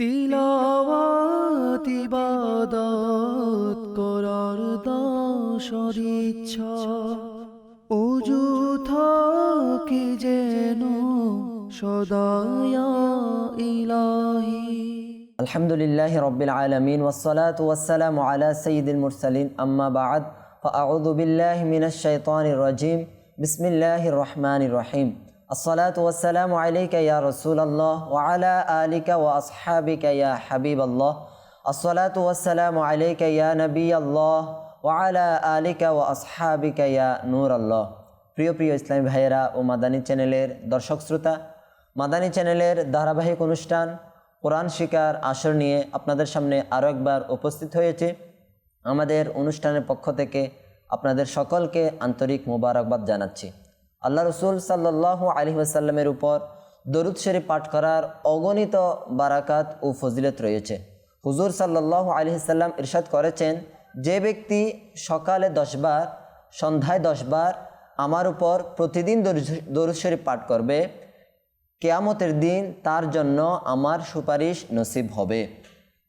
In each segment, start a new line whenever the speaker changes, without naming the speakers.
তিলাওয়াত ইবাদত করার দাসর ইচ্ছা উজু থাকে যেন সদায়া ইলাহি
الحمد لله رب العالمين والصلاة والسلام على سيد المرسلين أما بعد فأعوذ بالله من الشيطان الرجيم بسم الله الرحمن الرحيم الصلاة والسلام عليك يا رسول الله وعلى آلك وأصحابك يا حبيب الله الصلاة والسلام عليك يا نبي الله وعلى آلك وأصحابك يا نور الله প্রিয় প্রিয় ইসলামী ভাইয়েরা ও মাদানী চ্যানেলের দর্শক শ্রোতা মাদানী চ্যানেলের ধারাবাহিক অনুষ্ঠান কোরআন শিকার আসর নিয়ে আপনাদের সামনে আরও একবার উপস্থিত হয়েছে আমাদের অনুষ্ঠানের পক্ষ থেকে আপনাদের সকলকে আন্তরিক মোবারকবাদ জানাচ্ছি আল্লাহ রসুল সাল্লাহ আলী আসাল্লামের উপর দরুদ শরীফ পাঠ করার অগণিত বারাকাত ও ফজিলত রয়েছে। হুজুর সাল্লাহ আলী সাল্লাম ইরশাদ করেছেন, যে ব্যক্তি সকালে দশবার সন্ধ্যায় দশবার আমার উপর প্রতিদিন দরুদ শরীফ পাঠ করবে, কেয়ামতের দিন তার জন্য আমার সুপারিশ নসিব হবে।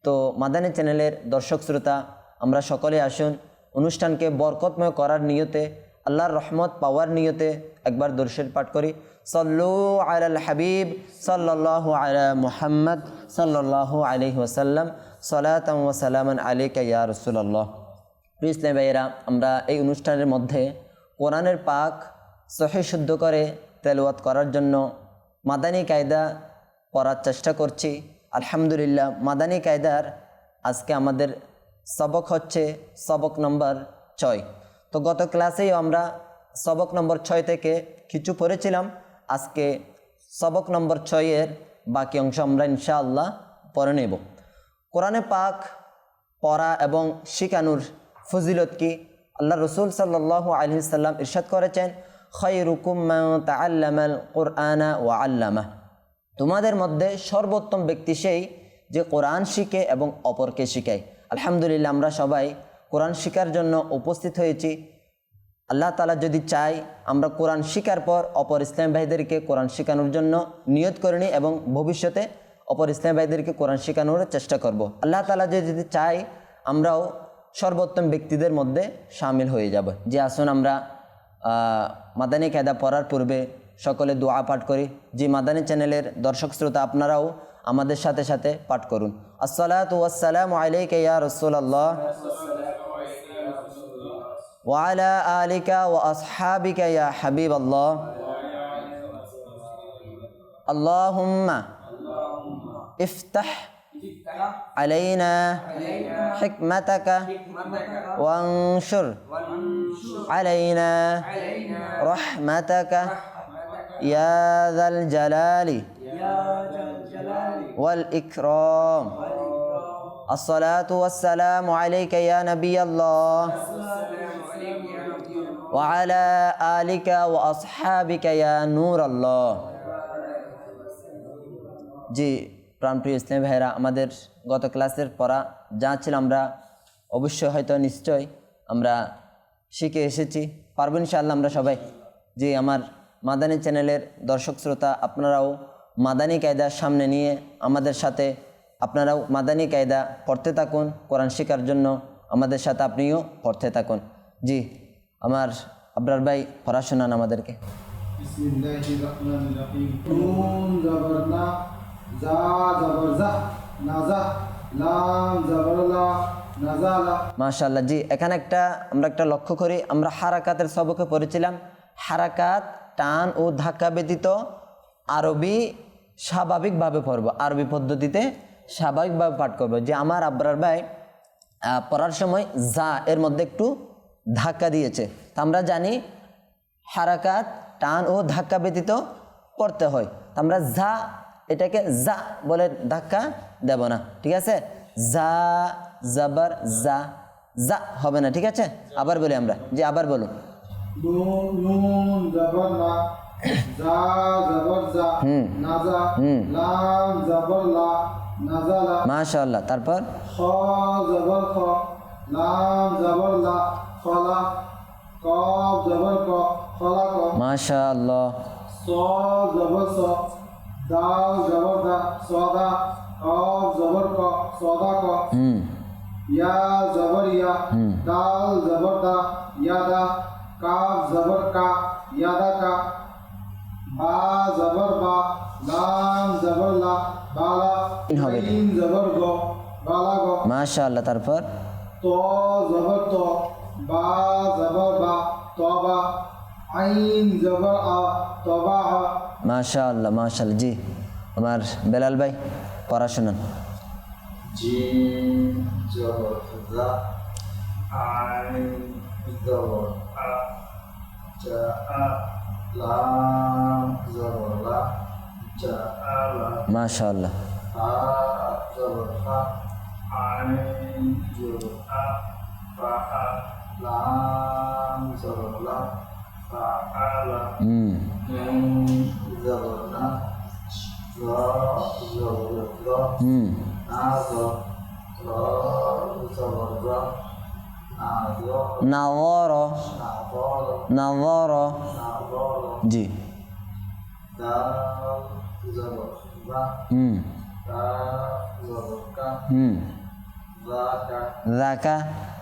তো মাদানী চ্যানেলের দর্শক শ্রোতা, আমরা সকলে আসুন অনুষ্ঠানকে বরকতময় করার নিয়তে আল্লাহর রহমত পাওয়ার নিয়তে একবার দর্শের পাঠ করি। সল্লু আল হাবিব সাল্লাহ আলা মুহাম্মদ সাল্লাহ আলহি ওসাল্লাম সালাতাম ওসালামান আলিকা ইয়া রসুল্লাহ ইসলাম ভাইয়েরা, আমরা এই অনুষ্ঠানের মধ্যে কোরআনের পাক সহি শুদ্ধ করে তেলওয়াত করার জন্য মাদানী কায়দা পড়ার চেষ্টা করছি। আলহামদুলিল্লাহ, মাদানী কায়দার আজকে আমাদের সবক হচ্ছে সবক নম্বর ছয়। তো গত ক্লাসেই আমরা সবক নম্বর ছয় থেকে কিছু পড়েছিলাম। আজকে সবক নম্বর ছয়ের বাকি অংশ আমরা ইনশাআল্লাহ পড়ে নেব। কোরআনে পাক পড়া এবং শিকানুর ফজিলত কি? আল্লাহ রসুল সাল্লাহ আলহি সাল্লাম ইরশাদ করেছেন খৈরুকুম তাল্লামাল কোরআনা ও আল্লামা তোমাদের মধ্যে সর্বোত্তম ব্যক্তি সেই যে কোরআন শিখে এবং অপরকে শিখায়। আলহামদুলিল্লাহ আমরা সবাই কোরআন শিকার জন্য উপস্থিত হয়েছি। আল্লাহ তালা যদি চাই আমরা কোরআন শিকার পর অপর ইসলাম ভাইদেরকে কোরআন শেখানোর জন্য নিয়ত করে নিই এবং ভবিষ্যতে অপর ইসলাম ভাইদেরকে কোরআন শেখানোর চেষ্টা করব। আল্লাহ তালা যদি চাই আমরাও সর্বোত্তম ব্যক্তিদের মধ্যে সামিল হয়ে যাব। যে আসুন আমরা মাদানী কায়দা পড়ার পূর্বে সকলে দোয়া পাঠ করি। যে মাদানী চ্যানেলের দর্শক শ্রোতা আপনারাও আমাদের সাথে সাথে পাঠ করুন। আসসালাত ওয়াসালাম আলাইকা ইয়া وعلى آلك وأصحابك يا حبيب الله. اللهم افتح علينا حكمتك وانشر علينا رحمتك يا ذا الجلال والإكرام. الصلاة والسلام عليك يا نبي الله. ওয়ালা আলিকা ও আসহাবিকা ইয়া নূর আল্লাহ জি, প্রাণপ্রিয় ইসলাম ভাইরা আমাদের গত ক্লাসের পড়া যা ছিল আমরা অবশ্যই হয়তো নিশ্চয় আমরা শিখে এসেছি। পারব ইনশাআল্লাহ আমরা সবাই। যে আমার মাদানী চ্যানেলের দর্শক শ্রোতা, আপনারাও মাদানী কায়দা সামনে নিয়ে আমাদের সাথে আপনারাও মাদানী কায়দা পড়তে থাকুন, কোরআন শেখার জন্য আমাদের সাথে আপনিও পড়তে থাকুন। জি আমার আবরার ভাই পড়া শোনান আমাদেরকে। মাশাল্লাহ জি এখানে একটা আমরা একটা লক্ষ্য করি আমরা হারাকাতের সবকে পড়েছিলাম। হারাকাত টান ও ধাক্কা ব্যতীত আরবি স্বাভাবিকভাবে পড়ব। আরবি পদ্ধতিতে স্বাভাবিকভাবে পাঠ করব। যে আমার আব্রার ভাই পড়ার সময় যা এর মধ্যে একটু ধাক্কা দিয়েছে। তা আমরা জানি হারাকাত টান ও ধাক্কা ব্যতীত পড়তে হয়। তা আমরা যা এটাকে যা বলে ধাক্কা দেব না। ঠিক আছে? যা জাবার যা যা হবে না ঠিক আছে? আবার বলি আমরা যে আবার বলুন। মাশাআল্লাহ তারপর?
খ জবর খ লাম জবর লা খলা কফ জবর ক খলা ক
মাশাআল্লাহ
স জবর স দাল জবর দা সদা কফ জবর ক সদা ক
হুম
ইয়া জবর ইয়া দাল জবর দা ইয়াদা কাফ জবর কা ইয়াদা কা বা জবর বা লাম জবর লা বালা
তিন হবে।
তিন জবর গ বালা গ
মাশাআল্লাহ তারপর
তো জবর তো বা জবর বা তবা আইন জবর আ তবা আ
মাশাআল্লাহ মাশাআল্লাহ জি। আমার বেলাল ভাই পড়াশোনা
জিম জবর জা আইন জবর আ জা আ লাম জবর লা জা আ লা
মাশাআল্লাহ।
আ জবর ফা আইন জবর আ ফা আ লাম জবর লা ফা আ লা
হুম
নুন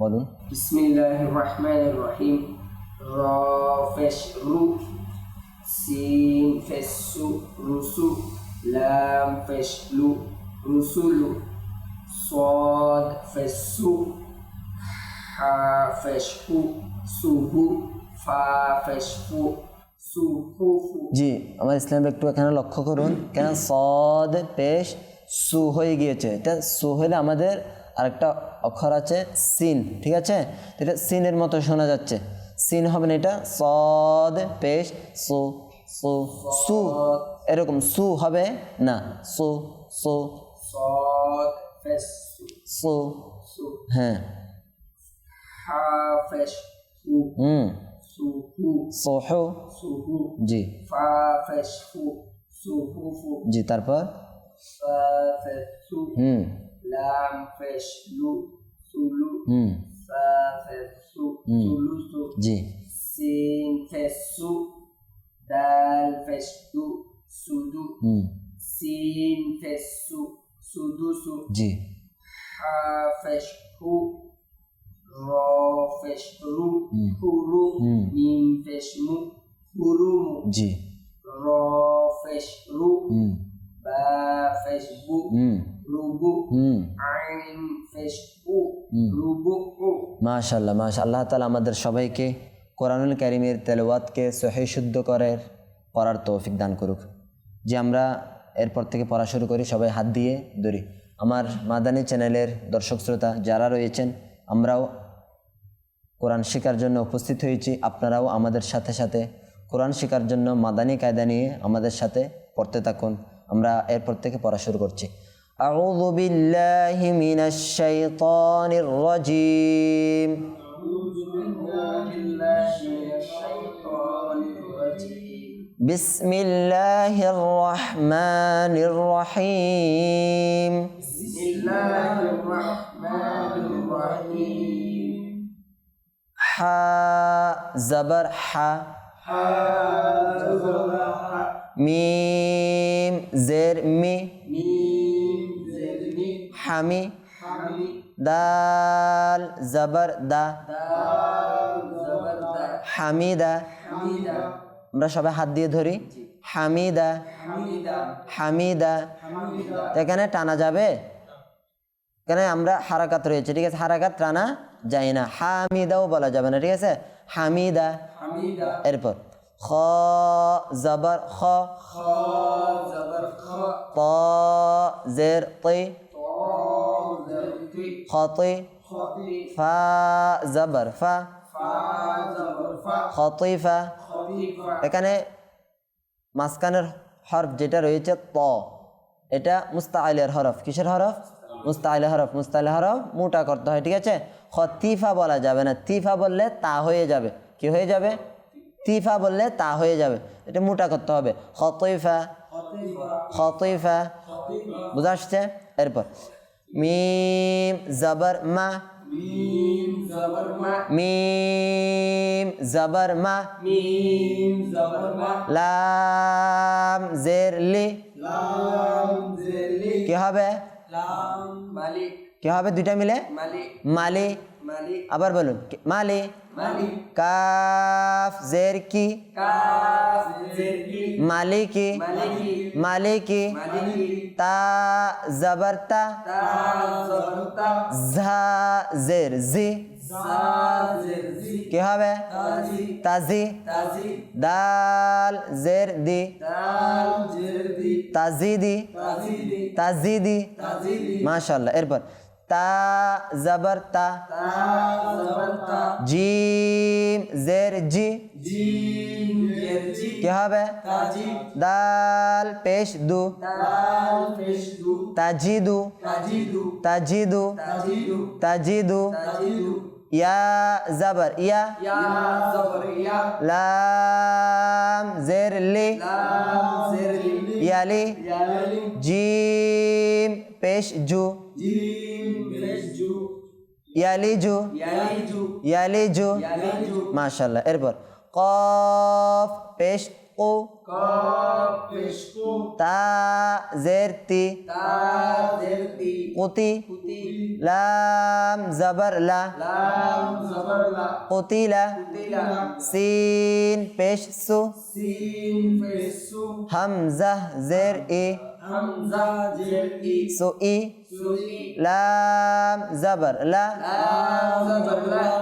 বলুন
بسم الله الرحمن الرحيم را فش رو سين فسو رسو لام فش لو رسول صاد فسو حا فش هو سوهو فا فش فو سوهوفو
জি আমার ইসলাম একটু এখানে লক্ষ্য করুন কেন সদ পেশ সু হয়ে গিয়েছে। এটা সু হলে আমাদের আরেকটা অক্ষর আছে সিন ঠিক আছে? এটা সিনের মতো শোনা যাচ্ছে। সিন হবে না এটা? সদ পেশ সু সু সু। এরকম সু হবে না। সু সু সু। হ্যাঁ। হুম।
জি।
জি
তারপর? Fafetsu hmm. Lam
fesh lu
Sulu hmm.
Fafetsu
hmm. Sulusu Ji Sin
fesu
Dal fesh lu
Sudu
hmm. Sin fesu Sudusu Ji
Ha
fesh hu Ro
fesh
ru hmm. Huru hmm. Min fesh mu Hurumu
Ji
Ro fesh
ru
hmm. ba
Facebook.
Hmm.
rubu
hmm. ain Facebook.
Hmm. rubu মাশাআল্লাহ মাশাআল্লাহ তাআলা আমাদের সবাইকে কোরআনুল কারীমের তেলাওয়াতকে সহিহ শুদ্ধ করে পড়ার তৌফিক দান করুক। যে আমরা এরপর থেকে পড়া শুরু করি সবাই হাত দিয়ে ধরি। আমার মাদানী চ্যানেলের দর্শক শ্রোতা যারা রয়েছেন আমরাও কোরআন শেখার জন্য উপস্থিত হয়েছি। আপনারাও আমাদের সাথে সাথে কোরআন শেখার জন্য মাদানী কায়দা নিয়ে আমাদের সাথে পড়তে থাকুন। আমরা এরপর থেকে পড়া শুরু করছি أعوذ بالله من الشيطان الرجيم بسم الله الرحمن الرحيم
بسم الله الرحمن الرحيم
حا زبر حا ميم زر مي
মিম জের
মি।
হামি।
দাল জবর দা। হামিদা। আমরা সবাই হাত দিয়ে ধরি। হামিদা। হামিদা। এখানে টানা যাবে? এখানে আমরা হারাকাত রয়েছে। ঠিক আছে হারাকাত টানা যায় না। হামিদাও বলা যাবে না। ঠিক আছে? হামিদা। এরপর। খ, জবর খ। ত জের তি খতি। ফা জবর ফা। খতিফা। এখানে মাঝখানের হরফ যেটা রয়েছে ত, এটা মুস্তাহলের হরফ। কিসের হরফ? মুস্তাহল হরফ। মুস্তাইল হরফ মোটা করতে হয়, ঠিক আছে? খতিফা বলা যাবে না। তিফা বললে তা হয়ে যাবে। কি হয়ে যাবে? তিফা বললে তা হয়ে যাবে। এটা মোটা করতে হবে। খতইফা খতইফা বুঝা আসছে? এরপর মিম জবর মা
মিম জবর মা
লাম জের লি কি হবে? কি হবে দুইটা মিলে? মালি। আবার বলুন মালি।
মালিক।
কাফ জের কি?
কাফ জেরকি
মালিকি।
মালিকি।
মালিকি। তা জবর তা
তা জবর তা
জের জি।
জা।
কি হবে?
তাজি
তাজি
তাজি
দাল জের দি।
দাল জেরদি
তাজিদি
তাজিদি
তাজিদি
তাজিদি
মাশাল্লাহ এরপর। তা জবর তা
তা জবর তা
জিম জের জি
জিম জেরজি
কি হবে
তাজি
দাল পেশ দু
দাল পেশদু
তাজিদু
তাজিদু
তাজিদু
তাজিদু
তাজিদু
তাজিদু
ইয়া জবর ইয়া
ইয়া জবর ইয়া
লাম জের লি
লাম জেরলি
ইয়ালি
ইয়ালি
জিম পেশ জু
জিম পেশজু
ইয়ালি জু
ইয়ালিজু ইয়ালিজু
মাশাল্লাহ এরপর কফ পেশ তা জের
জেরতি
কুতি লাম কুতিলা সিন পেশ সু ই সু ই। লাম জবর লা।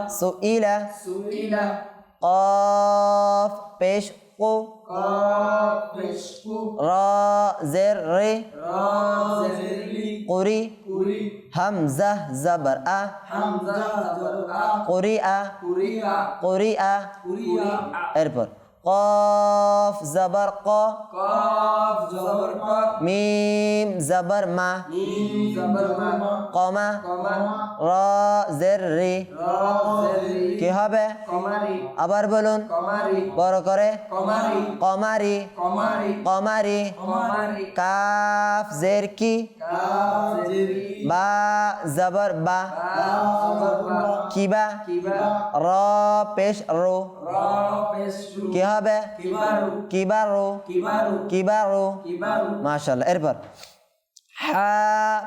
সু ইলা কফ পেশ কু।
কফ পেশকু
রা জের রে।
রা জেরলি
কুরি।
কুরি।
হামজা জবর আ।
হামজা জবর আ।
কুরি আ।
কুরিয়া
কুরি আ। জবর ক
কফ জবর ক
মিম জবর মা
মিম জবর মা
কমা
কমা
রা জের রি
র জেরলি
কি হবে
কমারি
আবার বলুন
কমারি
বড় করে
কমারি
কমারি
কমারি
কমারি
কমারি
কাফ জের কি
কাফ জেরি
বা জবর বা
কাফ জবর বা
কিবা
কিবা
র পেশ রো
র পেশু
কি হবে
কিবারু
কিবারো
কিবারু
কিবারো
কিবারু
মাশাল্লাহ এরপর হা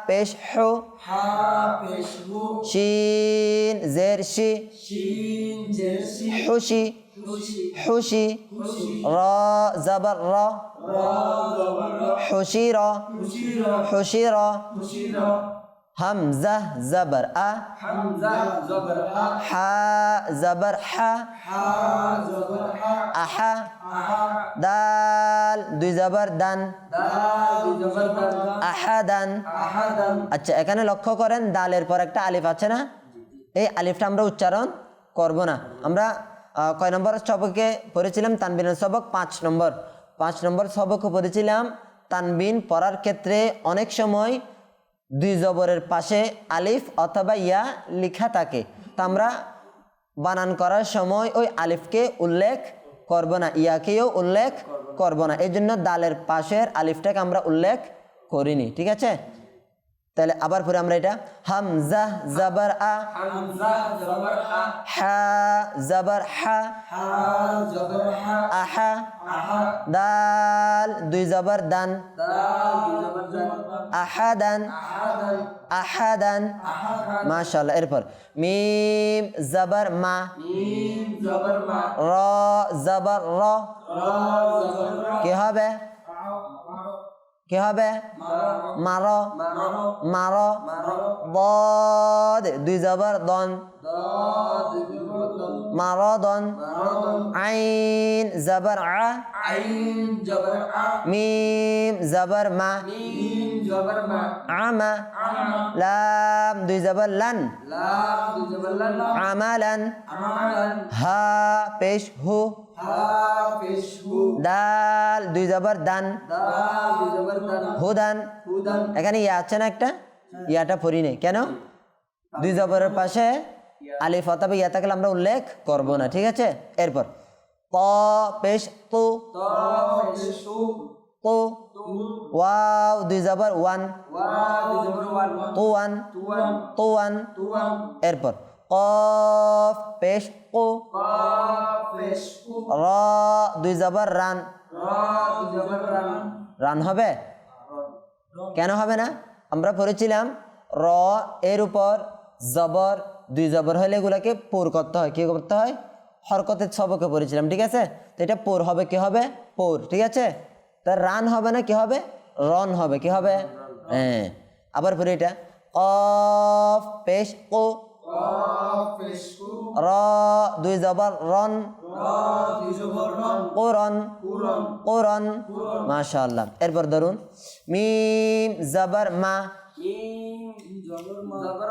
পেশ হু
হা পেশবু
শিন জের শি
শিন জেরসি
খুশি
খুশি
খুশি
খুশি
র জবর র
র জবর
হামজা জবর আ
হামজা জবর আ
হা জবর হা
হা জবর হা
আহা
আহা
দাল দুই জবর দান
দাল জবর দাল
আহাদান
আহাদান
আচ্ছা এখানে লক্ষ্য করেন দালের পর একটা আলিফ আছে না? এই আলিফটা আমরা উচ্চারণ করব না। আমরা কয় নম্বর সবকে পড়েছিলাম? তানবিনের সবক পাঁচ নম্বর। পাঁচ নম্বর সবক পড়েছিলাম তানবিন পড়ার ক্ষেত্রে অনেক সময় দুই জবরের পাশে আলিফ অথবা ইয়া লিখা থাকে। তা আমরা বানান করার সময় ওই আলিফকে উল্লেখ করব না, ইয়াকেও উল্লেখ করব না। এই জন্য দালের পাশের আলিফটাকে আমরা উল্লেখ করিনি, ঠিক আছে? তাহলে আবার পরে আমরা এটা হামজা জবর আ হা জবর হা আহা দাল দুই জবর দান আহাদান
আহাদান
আহাদান এরপর মিম জবর মা
মিম
র জবর র
র জবর র
কি হবে? কি হবে? মার।
মারো।
বদ। দুই জবর দন। মার দন। আইন জবর আ। মিম জবর মা। আমা। লাম দুই জবর লান। আমালান। হা পেশ হু। দাল দুই জবর দান। হুদান। এখানে ইয়া আছে না একটা? ইয়াটা পড়ি নেই। কেন? দুই জবরের পাশে আলিফ অথবা ইয়া থাকলে আমরা উল্লেখ করব না ঠিক আছে? এরপর ত পেশ তু। ওয়াও দুই জবর ওয়ান
ওয়া ওয়ান
তু ওয়ান এরপর কফ পেশ কু র দুই জবর রান
রান
হবে? কেন হবে না? আমরা পড়েছিলাম র, এর উপর, জবর, দুই জবর হলে এগুলাকে পোর করতে হয়। কি করতে হয়? হরকতের সবকে পড়েছিলাম, ঠিক আছে? তো এটা পোর হবে, কি হবে? পোর, ঠিক আছে? তা রান হবে না কি হবে? রন হবে কি হবে? হ্যাঁ। আবার পরে এটা। কফ পেশ ও র দুই জবর রন। কোরন কোরন মাশাল্লাহ এরপর ধরুন। মিম জবর মা।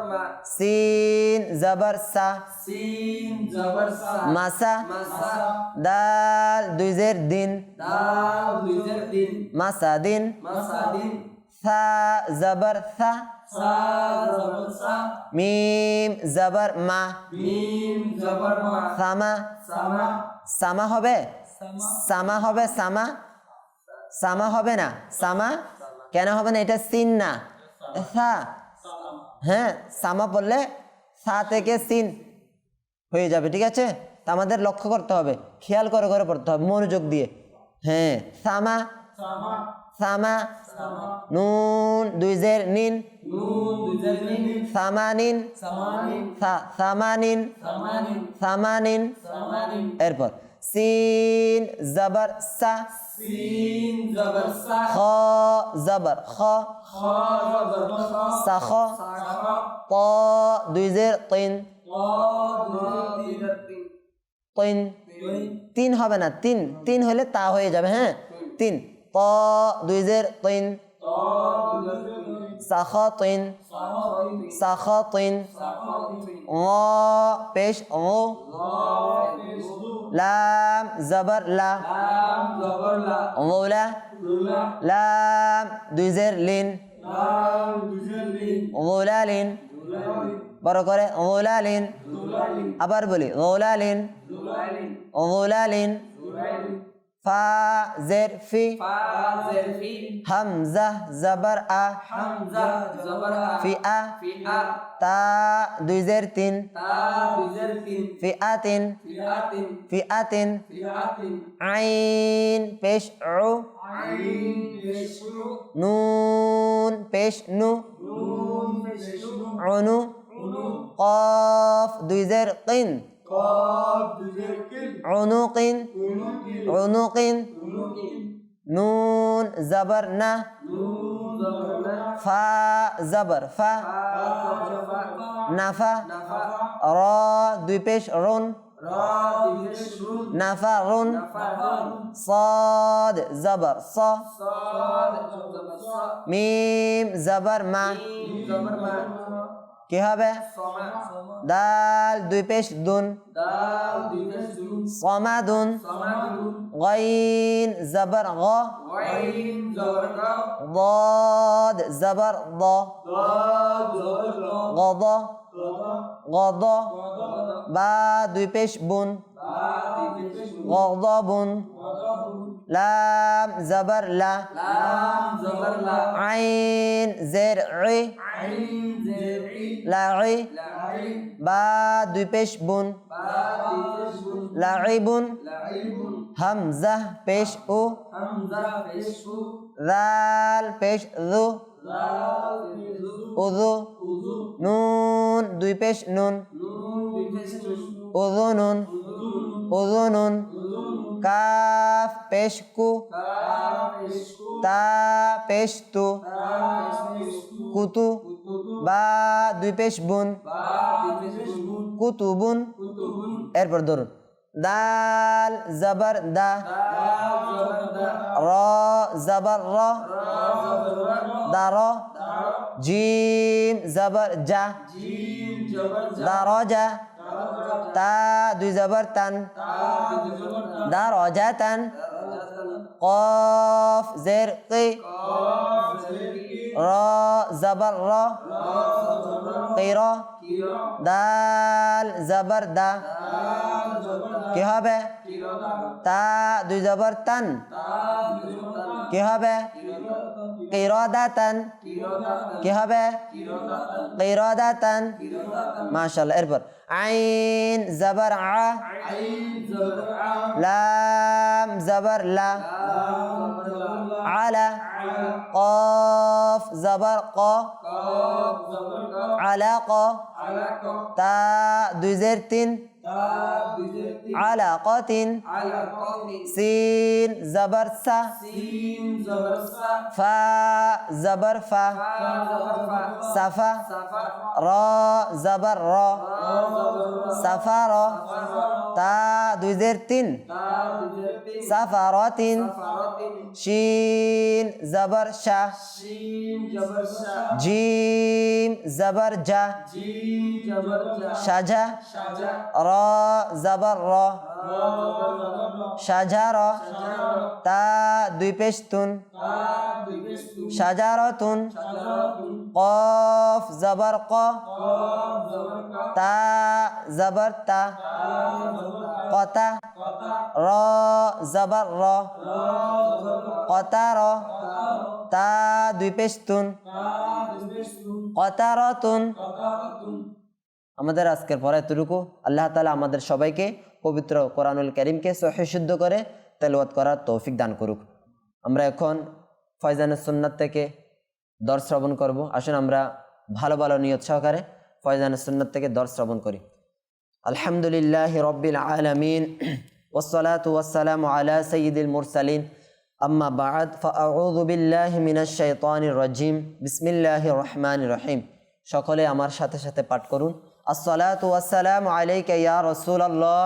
মা
সিন জবর সা
সিন জবর সা
মাসা
মাসা
দাল দুই জের দিন
দাল দুই জের দিন
মাসা দিন
মাসা দিন
সা জবর সা
সা জবর সা
মিম জবর মা
মিম জবর মা
সামা
সামা
সামা হবে সামা হবে সামা সামা হবে না সামা কেন হবে না এটা সিন না সা। হ্যাঁ সামা পড়লে সা থেকে সিন হয়ে যাবে ঠিক আছে? তা আমাদের লক্ষ্য করতে হবে খেয়াল করে করে পড়তে হবে মনোযোগ দিয়ে। হ্যাঁ সামা। সামা। নুন দুই জের নিন। সামানিন
সামানিন
সামানিন এরপর সিন জবর সা।
সিন জবর সা
খ জবর খ।
খ জবর খ
সাখ
সাখ
ত দুই জের তিন।
তিন
হবে না তিন। তিন হলে তা হয়ে যাবে হ্যাঁ? তিন। ত দুই জের তিন। সাখ তিন।
সাখ তিন।
ও পেশ
পেশ
লাম জবর লা
লাম জবর লা
ওলা
লুলা
লাম দুই জের লিন
জের লিন
বড় করে
লুলালিন
আবার বলি ওলালিন
লুলালিন
ওলালিন
লুলালিন
ফা জের ফি
ফা জের ফি
হামজা জবর আ
হামজা জবর আ
ফি আ
ফি আ
তা দুই জের তিন
তা দুই জের তিন
ফি আতিন
ফি আতিন
ফি আতিন
ফি আতিন
আইন পেশ উ
আইন পেশু
নুন পেশ নু
নুন পেশু
অনু
উনু
কফ দুই জের কিন
কফ দুই জের কিন
অনুকিন
উনু কিন
অনুকিন
উনু কিন
নুন জবর না
নুন জবর না
ফা জবর ফা
ফা জবর ফা
নাফা
নাফা
র দুই পেশ রুন
রা দুই জের শুন
নাফা রুন
নাফা রুন
صاد زبر ص
সাদ জবর সা
কি হবে
সমা
দাল দুই পেশ দুন
দাল দুই জের শুন
সমাদুন
সমাদুন
গাইন জবর গ
ওয়াইন জবর কা
ضاد زبر ض
দাদ জবর ল
غض غض বা দুই পেশ বুন
বা দুই জের শুন
غضب লাম জবর লা
লাম জবর লা
আইন জের ই
আইন জের ই
লাঈ
লাইন
বা দুই পেশ বুন। লাইবুন
লাইবুন
হামজা পেশ উ।
হামজা পেশ লাল
উদু নুন দুই পেশ নুন।
নুন। দুই পেশু
উদুনুন উদুনুন কাফ পেশ কু
কা পেশু
তা পেশ তু
তা পেশু
কুতু। বা দুই পেশ বুন
বা দুই পেশু
কুতুবুন।
কুতুবুন
এরপর ধরুন। দাল জবর দা। র জবর র। দার। জিম জবর জা। দারজা তা দুই জবর তান।
তা দুই জবর তা
দারজাতান
রাজাতান
কফ জের কি
কফ জের ই
র। জবর র। দাল জবর দা। কি হবে? তা দুই জবর তান। কি হবে? কিরদাতান কি হবে কিরদাতান মাশাআল্লাহ এরপর আইন জবর আ লাম জবর লা আলা قاف زبر ق علق تا দুই জের তিন علقة سين زبر سا. فا زبر فا. صفا. را زبر را. سفر তা দুইজের তিন। সাফারতিন। শিন জবর শাহ। জিম জবর জা। সাজা। র জবর র। সাজার তা দুই পেশ তুন সাজারতুন। কফ, জবর ক। তা, জবর তা। কতা, র, জবর র। কতার তা, দুই পেশতুন। কতারতুন আমাদের আজকের পরে এতটুকু। আল্লাহ তালা আমাদের সবাইকে পবিত্র কোরআনুল করিমকে সহিশুদ্ধ করে তেলওয়াত করার তৌফিক দান করুক। আমরা এখন ফয়জানের সুন্নাত থেকে দর শ্রবণ করব। আসুন আমরা ভালো ভালো নিয়ত সহকারে ফয়জান সুন্নত থেকে দর শ্রবণ করি। আলহামদুলিল্লাহ রব্বিল আলমিন ওসলাত ওয়াসালাম আলা সঈদুল মুরসালিন। আম্মা বাদ ফাউদুবিল্লাহ মিনাশাইতানির রাজিম। বিসমিল্লাহ রহমান রহিম। সকলে আমার সাথে সাথে পাঠ করুন। আসসালাতু ওয়াসসালাম আলাইকা ইয়া রাসূলুল্লাহ।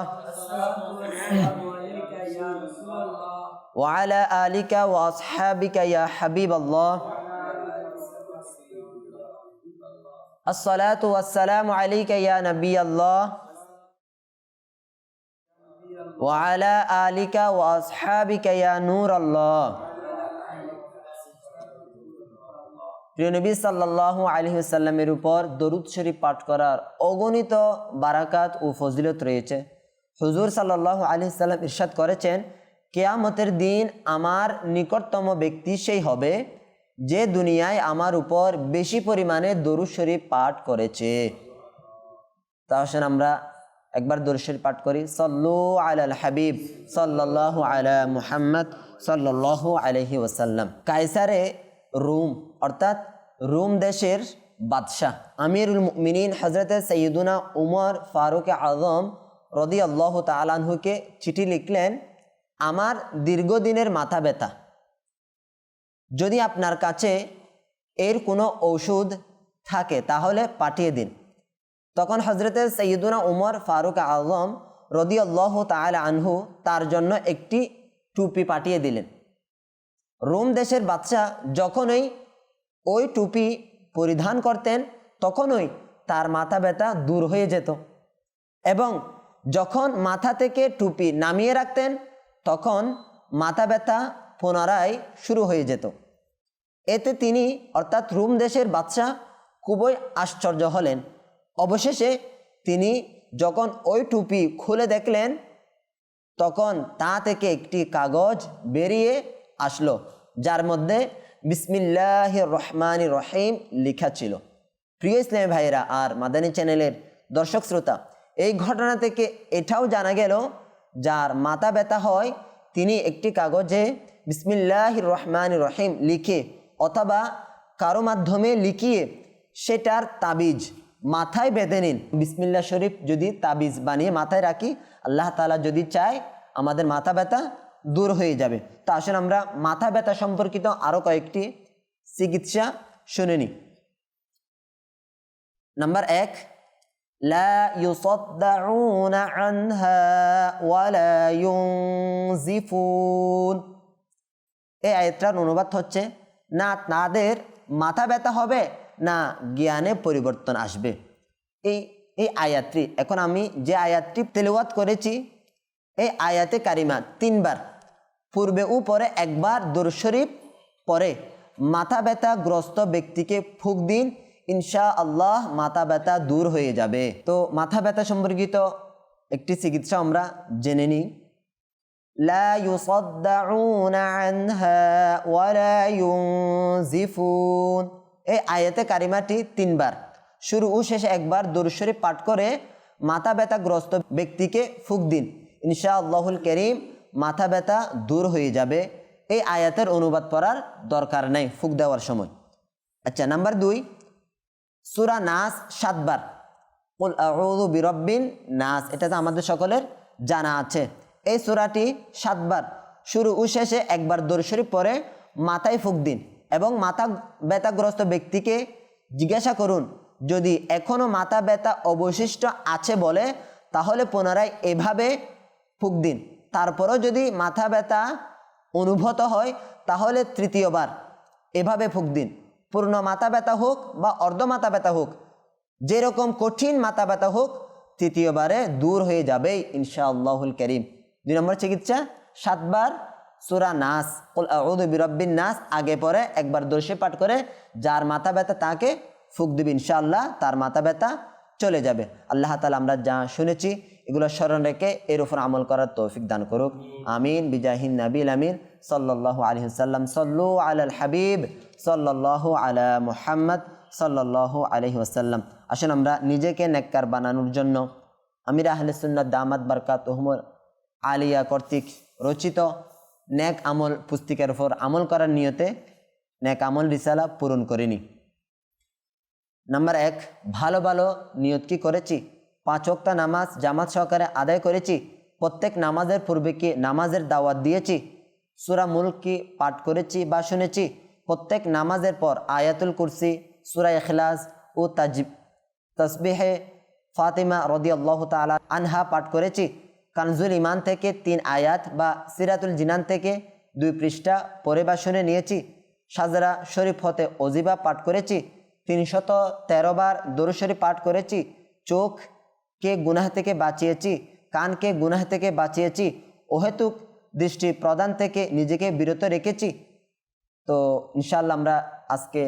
ওয়া আলা আলিকা ওয়া আসহাবিকা ইয়া হাবিবাল্লাহ। الصلاة والسلام عليك يا نبي الله وعلى آلك وأصحابك يا نور الله প্রিয় নবী সাল্লাল্লাহু আলাইহি সাল্লামের উপর দরুদ শরীফ পাঠ করার অগণিত বারাকাত ও ফজিলত রয়েছে হুজুর সাল্লাল্লাহু আলাইহি সাল্লাম ইরশাদ করেছেন কেয়ামতের দিন আমার নিকটতম ব্যক্তি সেই হবে যে দুনিয়ায় আমার উপর বেশি পরিমাণে দরুদ শরীফ পাঠ করেছে। তা আসেন আমরা একবার দরুদ শরীফ পাঠ করি। সল্লু আলাল হাবিব, সাল্লাল্লাহু আলা মুহাম্মদ, সাল্লাল্লাহু আলাইহি ওয়াসাল্লাম। কায়সারে রুম, অর্থাৎ রুম দেশের বাদশাহ আমিরুল মুমিনিন হজরত সৈয়দুনা উমর ফারুক আজম রদি আল্লাহ তালানহুকে চিঠি লিখলেন, আমার দীর্ঘদিনের মাথা ব্যথা যদি আপনার কাছে এর কোনো ঔষধ থাকে, তাহলে পাঠিয়ে দিন। তখন হজরতের সৈয়দুনা উমর ফারুক আজম রদি আল্লাহ তাল আনহু তার জন্য একটি টুপি পাঠিয়ে দিলেন। রোম দেশের বাচ্চা যখনই ওই টুপি পরিধান করতেন, তখনই তার মাথা ব্যথা দূর হয়ে যেত এবং যখন মাথা থেকে টুপি নামিয়ে রাখতেন, তখন মাথা ব্যথা পুনরায় শুরু হয়ে যেত। এতে তিনি, অর্থাৎ রুম দেশের বাচ্চা খুবই আশ্চর্য হলেন। অবশেষে তিনি যখন ওই টুপি খুলে দেখলেন, তখন তা থেকে একটি কাগজ বেরিয়ে আসলো, যার মধ্যে বিসমিল্লাহ রহমান রহিম লেখা ছিল। প্রিয় ইসলামী ভাইরা আর মাদানী চ্যানেলের দর্শক শ্রোতা, এই ঘটনা থেকে এটাও জানা গেল, যার মাথা ব্যথা হয়, তিনি একটি কাগজে বিসমিল্লাহ রহমান রহিম লিখে অথবা কারো মাধ্যমে লিখিয়ে সেটার তাবিজ মাথায় বেঁধে নিন বিসমিল্লা শরীফ যদি তাবিজ বানিয়ে মাথায় রাখি আল্লাহ তালা যদি চায় আমাদের মাথা ব্যথা দূর হয়ে যাবে তো আসলে আমরা মাথা ব্যথা সম্পর্কিত আরও কয়েকটি চিকিৎসা শুনে নিই নাম্বার এক لا يصدعون عنها ولا ينزفون এই আয়াতটার অনুবাদ হচ্ছে না তাদের মাথা ব্যথা হবে, না জ্ঞানে পরিবর্তন আসবে। এই এই আয়াতটি, এখন আমি যে আয়াতটি তেলাওয়াত করেছি, এই আয়াতে কারিমা তিনবার। পূর্বে ও পরে একবার দরুদ শরীফ পরে মাথা ব্যথাগ্রস্ত ব্যক্তিকে ফুক দিন ইনশা আল্লাহ মাথা ব্যথা দূর হয়ে যাবে। তো মাথা ব্যথা সম্পর্কিত একটি চিকিৎসা আমরা জেনে নিই। لا يصدعون عنها ولا ينزفون এই আয়াতে কারিমাটি তিনবার শুরু ও শেষে একবার দরুদ পাঠ করে মাথা ব্যথাগ্রস্ত ব্যক্তিকে ফুক দিন ইনশা আল্লাহুল করিম মাথা ব্যথা দূর হয়ে যাবে এই আয়াতের অনুবাদ পড়ার দরকার নেই ফুক দেওয়ার সময় আচ্ছা নাম্বার দুই সুরা নাস সাতবার কুল আউযু বিরব্বিন নাস এটা তো আমাদের সকলের জানা আছে এই সূরাটি সাতবার। শুরু ও শেষে একবার দর্শরী পরে মাথায় ফুক দিন এবং মাথা ব্যথাগ্রস্ত ব্যক্তিকে জিজ্ঞাসা করুন, যদি এখনও মাথা ব্যথা অবশিষ্ট আছে বলে, তাহলে পুনরায় এভাবে ফুক দিন। তারপরও যদি মাথা ব্যথা অনুভূত হয়, তাহলে তৃতীয়বার এভাবে ফুক দিন। পূর্ণ মাথা ব্যথা হোক বা অর্ধ মাথা ব্যথা হোক, যেরকম কঠিন মাথা ব্যথা হোক, তৃতীয়বারে দূর হয়ে যাবে ইনশা আল্লাহুল করিম। দুই নম্বর চিকিৎসা। সাতবার সুরা নাস বিরব্বিন নাস, আগে পরে একবার দর্শে পাঠ করে যার মাথা ব্যথা তাকে ফুক দিবে, ইনশাআল্লাহ তার মাথা ব্যথা চলে যাবে। আল্লাহ তালা আমরা যা শুনেছি, এগুলো স্মরণ রেখে এর উপর আমল করার তৌফিক দান করুক। আমিন, বিজাহিন নাবিল আমিন। সাল্লাহ আলী সাল্লাম সাল্লু আল হাবিব। সাল্লাহ আলা মুহাম্মদ। সাল্লাহ আলহি ওসাল্লাম আসুন আমরা নিজেকে নেককার বানানোর জন্য আমির আহলে সুন্নাত দামাত বারকাত ওহমর আলিয়া কর্তৃক রচিত নেক আমল পুস্তিকার উপর আমল করার নিয়তে ন্যাক আমল রিসালা পূরণ করিনি। নাম্বার এক, ভালো ভালো নিয়ত কি করেছি? পাঁচ ওক্তা নামাজ জামাত সহকারে আদায় করেছি? প্রত্যেক নামাজের পূর্বে কি নামাজের দাওয়াত দিয়েছি? সুরা মুল্ক কি পাঠ করেছি বা শুনেছি? প্রত্যেক নামাজের পর আয়াতুল কুরসি, সুরা এখলাস ও তাজিব তসবিহে ফাতিমা রদি আল্লাহ তালা আনহা পাঠ করেছি? কানজুল ইমান থেকে তিন আয়াত বা সিরাতুল জিনান থেকে দুই পৃষ্ঠা পরে বা শুনে নিয়েছি। সাজরা শরীফ হতে অজিবা পাঠ করেছি। তিনশত তেরো বার দরুশরী পাঠ করেছি। চোখকে গুনাহ থেকে বাঁচিয়েছি কানকে গুনাহ থেকে বাঁচিয়েছি, অহেতুক দৃষ্টি প্রদান থেকে নিজেকে বিরত রেখেছি। তো ইনশাল্লাহ আমরা আজকে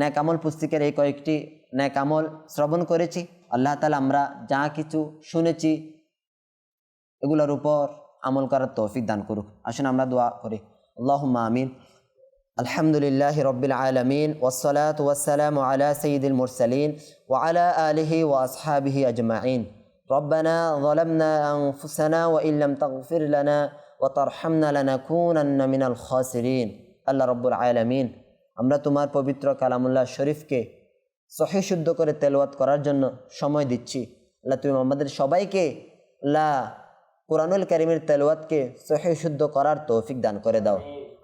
ন্যাকামল পুস্তিকের এই কয়েকটি ন্যাকামল শ্রবণ করেছি। আল্লাহ তালা আমরা যা কিছু শুনেছি এগুলোর উপর আমল করার তৌফিক দান করুক আসুন আমরা দোয়া করি আল্লাহ আমিন আলহামদুলিল্লাহ রবিল আলমিন ওসলাত ওয়াসালাম আলা সঈদুল মুরসালিন ওয়ালা আলিহি ওয়াসহাবিহি আজমাইন ربنا ظلمنا أنفسنا وإن لم تغفر لنا وترحمنا لنكونن من الخاسرين আল্লাহ রব্বুল আলামিন আমরা তোমার পবিত্র কালামুল্লাহ শরীফকে সহি শুদ্ধ করে তেলাওয়াত করার জন্য সময় দিচ্ছি আল্লাহ তুমি আমাদের সবাইকে লা কোরআনুল করিমের তেলাওয়াতকে সহি, শুদ্ধ করার তৌফিক দান করে দাও।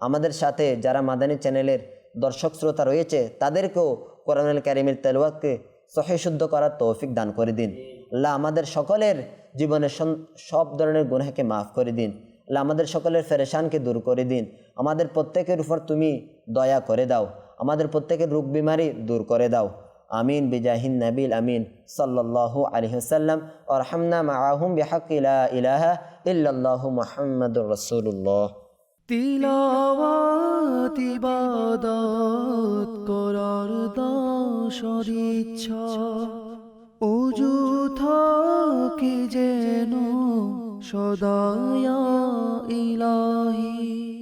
আমাদের সাথে যারা মাদানী চ্যানেলের দর্শক শ্রোতা রয়েছে, তাদেরকেও কোরআনুল করিমের তেলাওয়াতকে সহি, শুদ্ধ করার তৌফিক দান করে দিন। আল্লাহ আমাদের সকলের জীবনের সব ধরনের গুনাহকে মাফ করে দিন। আল্লাহ আমাদের সকলের ফেরেশানকে দূর করে দিন। আমাদের প্রত্যেকের উপর তুমি দয়া করে দাও। আমাদের প্রত্যেকের রোগ বিমারি দূর করে দাও। আমিন, বিজাহিন নাবিল আমিন, সাল্লাল্লাহু আলাইহি ওয়াসাল্লাম। ওরহামনা মাআহুম বিহাক্কি লা ইলাহা ইল্লাল্লাহু মুহাম্মাদুর রাসূলুল্লাহ।
তিলাওয়াত, ইবাদত করার দাসর ইচ্ছা। অজু থাকে যেন সদায়া ইলাহি।